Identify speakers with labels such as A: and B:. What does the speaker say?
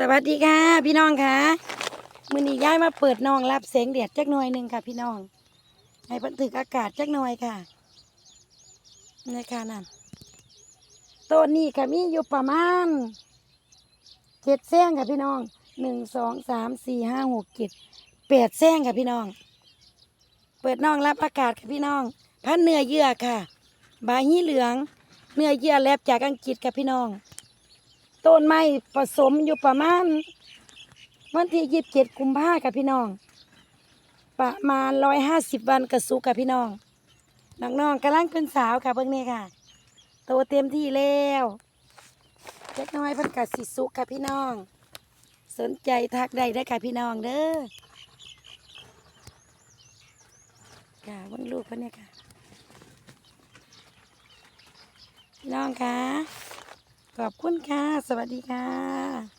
A: สวัสดีค่ะ พี่น้องค่ะมือนี้ย้ายมาเปิดน้องรับแสงแดดจักหน่อยหนึ่งค่ะ พี่น้องให้เพิ่นถึกอากาศจักหน่อยค่ะนี่ค่ะนั่นต้นนี้ก็มีอยู่ประมาณเจ็ดแซงค่ะพี่น้องหนึ่งสองสามสี่ห้าหกเจ็ดแปดแซงค่ะพี่น้อง เปิดน้องรับอากาศค่ะพี่น้อง พันเนื้อเยื่อค่ะ บาฮีเหลือง เนื้อเยื่อแลบจากอังกฤษค่ะพี่น้อง ต้นไม้ผสมอยู่ประมาณ วันที่ยี่สิบเจ็ดกุมภาค่ะพี่น้อง ประมาณร้อยห้าสิบวันกระสุกค่ะพี่น้องน้องๆกำลังเป็นสาวค่ะเบิ่งนี่ค่ะโตเต็มที่แล้วเล็กน้อยเพิ่นกัสิสุกค่ะพี่น้อง สนใจทักได้ได้ค่ะพี่น้องเด้อค่ะเบิ่งลูกเพิ่นเนี่ยค่ะ พี่น้องค่ะ ขอบคุณค่ะ สวัสดีค่ะ